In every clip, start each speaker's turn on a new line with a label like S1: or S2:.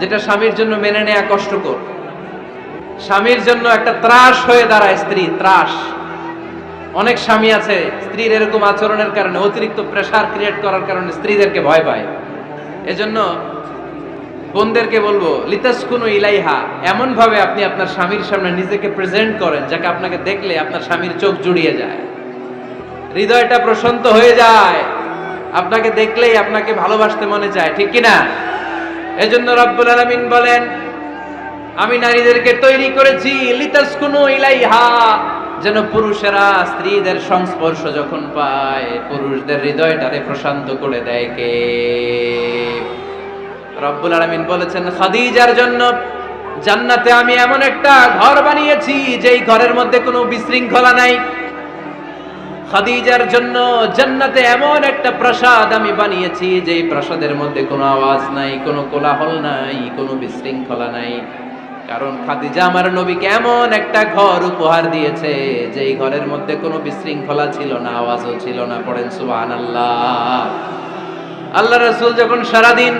S1: যেটা স্বামীর জন্য মেনে নেয়া কষ্টকর। স্বামীর জন্য একটা ত্রাস হয়ে দাঁড়ায় স্ত্রী, ত্রাস। অনেক স্বামী আছে, স্ত্রীর এরকম আচরণের কারণে, অতিরিক্ত প্রেসার ক্রিয়েট করার কারণে স্ত্রীদেরকে ভয় পায়। এজন্য বোনদেরকে বলব, লিতাসকুনু ইলাইহা। এমন ভাবে আপনি আপনার স্বামীর সামনে নিজেকে প্রেজেন্ট করেন, যাকে আপনাকে দেখলে আপনার স্বামীর চোখ জুড়িয়ে যায়। হৃদয়টা প্রশান্ত হয়ে যায়। আপনাকে দেখলেই আপনাকে ভালোবাসতে মনে চায় ঠিক কি না এজন্য রব্বুল আলামিন বলেন, আমি নারীদেরকে তৈরি করেছি লিতাস লিতাসকুনু ইলাইহা, যেন পুরুষেরা স্ত্রীদের সংস্পর্শ যখন পায়, পুরুষদের হৃদয়টারে প্রশান্ত করে দেয় কে? রব্বুল আলামিন বলেছেন, খাদিজার জন্য জান্নাতে আমি এমন একটা ঘর বানিয়েছি, যেই ঘরের মধ্যে কোনো বিশৃঙ্খলা নাই। খাদিজার জন্য জান্নাতে এমন একটা প্রাসাদ আমি বানিয়েছি যেই প্রাসাদের মধ্যে কোনো আওয়াজ নাই, কোনো কোলাহল নাই, কোনো বিশৃঙ্খলা নাই। কারণ খাদিজা আমার নবীকে এমন একটা ঘর উপহার দিয়েছে, যেই ঘরের মধ্যে কোনো বিশৃঙ্খলা ছিল না, আওয়াজও ছিল না। পড়েন সুবহানাল্লাহ। আল্লাহ রাসূল যখন সারাদিন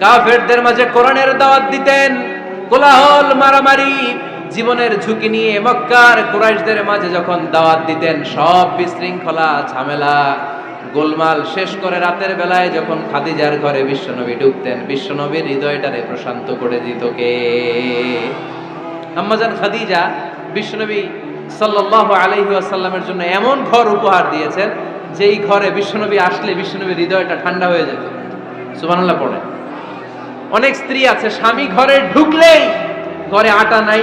S1: কাফেরদের মাঝে কোরআনের দাওয়াত দিতেন, কোলাহল, মারামারি জীবনের ঝুঁকি নিয়ে মক্কার কুরাইশদের মাঝে যখন দাওয়াত দিতেন, সব বিশৃঙ্খলা, ঝামেলা, গোলমাল শেষ করে রাতের বেলায় যখন খাদিজার ঘরে বিশ্বনবী ঢুকতেন, বিশ্বনবীর হৃদয়টারে প্রশান্ত করে দিত কে? আম্মাজান খাদিজা বিশ্বনবী সাল্লাল্লাহু আলাইহি ওয়াসাল্লামের জন্য এমন ঘর উপহার দিয়েছেন, যেই ঘরে বিশ্বনবী আসলে বিশ্বনবীর হৃদয়টা ঠান্ডা হয়ে যেত। সুবহানাল্লাহ পড়ে অনেক স্ত্রী আছে, স্বামী ঘরে ঢুকলেই ঘরে আটা নাই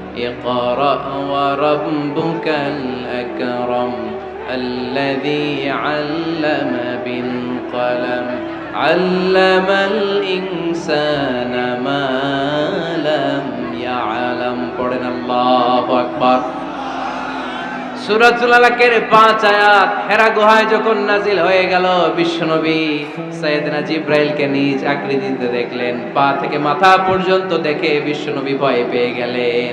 S1: اقرأ وربك الأكرم الذي علم بالقلم علم الإنسان ما لم يعلم قرن الله أكبر সুরাতুল আলাকের পাঁচ আয়াত হেরা গুহায় যখন নাজিল হয়ে গেল বিশ্বনবী সৈয়দনা জিব্রাইলকে নিজ আকৃতিতে দেখলেন পা থেকে মাথা পর্যন্ত দেখে বিশ্বনবী ভয় পেয়ে গেলেন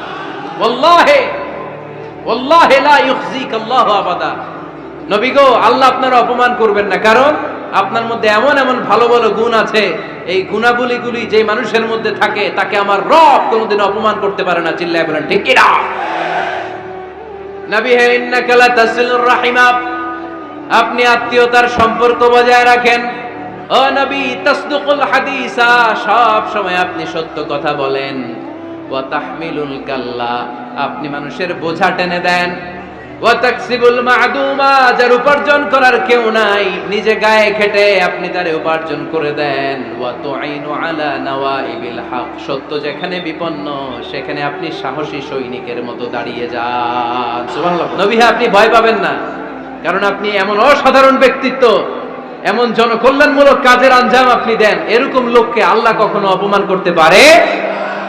S1: ওয়াল্লাহি ওয়াল্লাহি লা ইউখজিক আল্লাহু আবাদা। নবী গো, আল্লাহ আপনার অপমান করবেন না। কারণ আপনার মধ্যে এমন এমন ভালো ভালো গুণ আছে, এই গুণাবলীগুলি যে মানুষের মধ্যে থাকে, তাকে আমার রব কোনোদিন অপমান করতে পারে না। চিল্লায় বলেন, ঠিক কিনা? নবী হে রাহিমা আপনি আত্মীয়তার সম্পর্ক বজায় রাখেন। ও নবী, তাসদুকুল হাদিসা, সব সময় আপনি সত্য কথা বলেন। ওয়া তাহমিলুল কাল্লা আপনি মানুষের বোঝা টেনে দেন। ওয়া তাকসিবুল মা'দুমা যার উপার্জন করার কেউ নাই নিজে গায়ে খেটে আপনি তারে উপার্জন করে দেন। ওয়া তুআইনু আলা নাওয়াইবিল হক সত্য যেখানে বিপন্ন সেখানে আপনি সাহসী সৈনিকের মতো দাঁড়িয়ে যান। সুবহানাল্লাহ। নবী হ্যাঁ আপনি ভয় পাবেন না কারণ আপনি এমন অসাধারণ ব্যক্তিত্ব এমন জনকল্যাণমূলক কাজের আঞ্জাম আপনি দেন। এরকম লোককে আল্লাহ কখনো অপমান করতে পারে?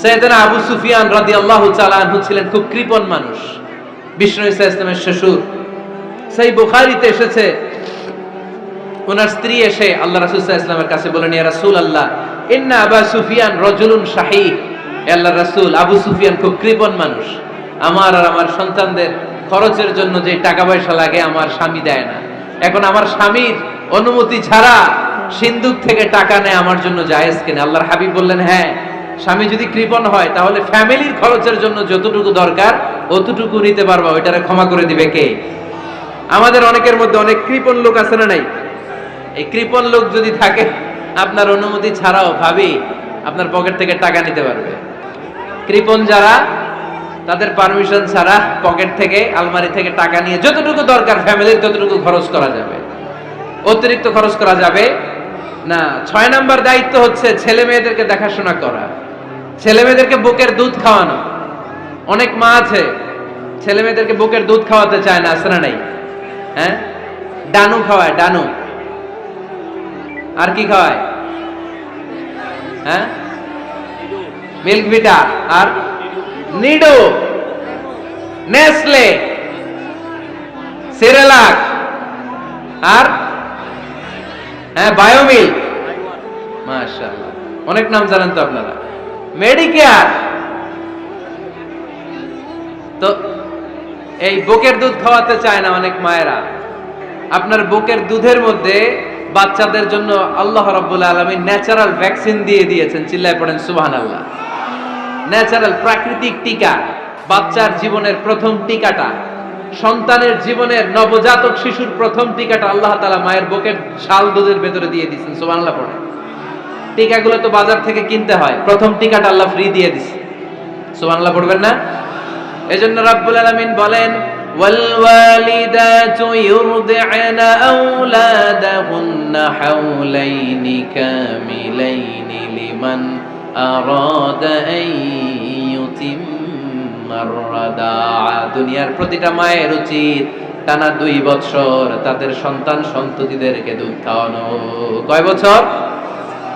S1: সৈয়দনা আবু সুফিয়ান রাদিয়াল্লাহু তাআলা আনহু ছিলেন খুব কৃপণ মানুষ। বিষ্ণু ইসা ইসলামের শ্বশুর। সেই বুখারীতে এসেছে, ওনার স্ত্রী এসে আল্লাহ রাসূল সাল্লাল্লাহু আলাইহি ইসলামের কাছে বলেন, ইয়া রাসূলুল্লাহ, ইন্না আবা সুফিয়ান রাজুলুন শাহী আল্লাহর রাসূল, আবু সুফিয়ান খুব কৃপণ মানুষ। আমার আর আমার সন্তানদের খরচের জন্য যে টাকা পয়সা লাগে, আমার স্বামী দেয় না। এখন আমার স্বামীর অনুমতি ছাড়া সিন্ধুক থেকে টাকা নেয়, আমার জন্য জায়েজ কিনা? আল্লাহর হাবিব বললেন হ্যাঁ স্বামী যদি কৃপণ হয়, তাহলে ফ্যামিলির খরচের জন্য যতটুকু দরকার, অতটুকু নিতে পারবা। ওইটারে ক্ষমা করে দিবে কে? আমাদের অনেকের মধ্যে অনেক কৃপণ লোক আছে না নাই? এই কৃপণ লোক যদি থাকে, আপনার অনুমতি ছাড়াও ভাবি আপনার পকেট থেকে টাকা নিতে পারবে। কৃপণ যারা, তাদের পারমিশন ছাড়া পকেট থেকে, আলমারি থেকে টাকা নিয়ে যতটুকু দরকার, ফ্যামিলির ততটুকু খরচ করা যাবে। অতিরিক্ত খরচ করা যাবে না। ছয় নাম্বার দায়িত্ব হচ্ছে ছেলে মেয়েদেরকে দেখাশোনা করা। ছেলে মেয়েদেরকে বুকের দুধ খাওয়ানো। অনেক মা আছে ছেলে মেয়েদেরকে বুকের দুধ খাওয়াতে চায় না না নাই। হ্যাঁ? ডানু খাওয়ায়, ডানু। আর কি খাওয়ায়? হ্যাঁ? মিল্ক ভিটা আর নিডো। নেসলে। সেরেলাক। আর? হ্যাঁ বায়োমিল। মাশাআল্লাহ। অনেক নাম জানেন তো আপনারা। মেডিকেয়ার তো এই বুকের দুধ খাওয়াতে চায় না অনেক মায়েরা। আপনার বুকের দুধের মধ্যে বাচ্চাদের জন্য আল্লাহ রাব্বুল আলামিন ন্যাচারাল ভ্যাকসিন দিয়ে দিয়েছেন, চিল্লায় পড়েন, সুবহানাল্লাহ। ন্যাচারাল প্রাকৃতিক টিকা, বাচ্চার জীবনের প্রথম টিকাটা, সন্তানের জীবনের নবজাতক শিশুর প্রথম টিকাটা আল্লাহ তাআলা মায়ের বুকের শাল দুধের ভেতরে দিয়ে দিয়েছেন, সুবহানাল্লাহ পড়ে টিকাগুলো তো বাজার থেকে কিনতে হয় প্রথম টিকাটা আল্লাহ ফ্রি দিয়ে দিছে সুবহানাল্লাহ পড়বেন না এজন্য রাব্বুল আলামিন বলেন والوالدات يرضعن أولادهن حولين كاملين لمن أراد أن يتم الرضاعة দুনিয়ার প্রতিটা মায়ের উচিত টানা দুই বছর তাদের সন্তান সন্ততিদেরকে দুধ খাওয়ানো কয় বছর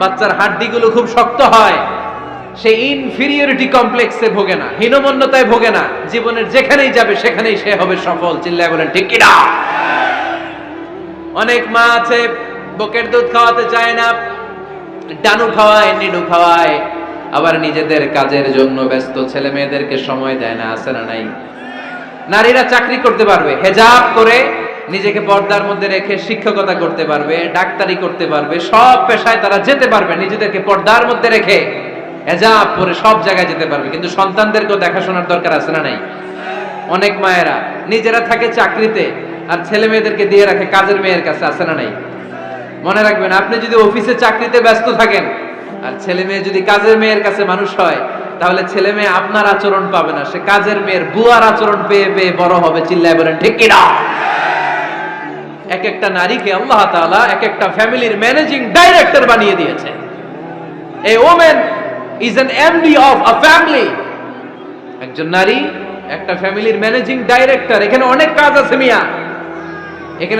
S1: বাচ্চার হাড্ডিগুলো খুব শক্ত হয়, সে ইনফিরিয়রিটি কমপ্লেক্সে ভোগে না, হীনমন্যতায় ভোগে না, জীবনের যেখানেই যাবে সেখানেই সে হবে সফল। চিল্লায় বলেন, ঠিক কিনা? অনেক মা আছে, বুকের দুধ খাওয়াতে চায় না, ডানু খাওয়ায় নিডু খাওয়ায়, আবার নিজেদের কাজের জন্য ব্যস্ত ছেলে মেয়েদেরকে সময় দেয় না, আছে না নাই? নারীরা চাকরি করতে পারবে, হেজাব করে নিজেকে পর্দার মধ্যে রেখে শিক্ষকতা করতে পারবে, ডাক্তারি করতে পারবে, সব পেশায় তারা যেতে পারবে, নিজেদেরকে পর্দার মধ্যে রেখে হেজাব পরে সব জায়গায় যেতে পারবে। কিন্তু সন্তানদেরকেও দেখাশোনার দরকার আছে না নাই? অনেক মায়েরা নিজেরা থাকে চাকরিতে আর ছেলে মেয়েদেরকে দিয়ে রাখে কাজের মেয়ের কাছে, আছে না নাই? মনে রাখবেন, আপনি যদি অফিসে চাকরিতে ব্যস্ত থাকেন আর ছেলে মেয়ে যদি কাজের মেয়ের কাছে মানুষ হয়, তাহলে ছেলে মেয়ে আপনার আচরণ পাবে না। সে কাজের মেয়ের বুয়ার আচরণ পেয়ে পেয়ে বড় হবে, চিল্লায় বলেন, ঠিক কিনা? এক একটা নারীকে আল্লাহ তালা এক একটা ফ্যামিলির ম্যানেজিং ডাইরেক্টর বানিয়ে দিয়েছে। A woman is an MD of a family একজন নারী একটা ফ্যামিলির ম্যানেজিং ডাইরেক্টর। এখানে অনেক কাজ আছে মিয়া। এখানে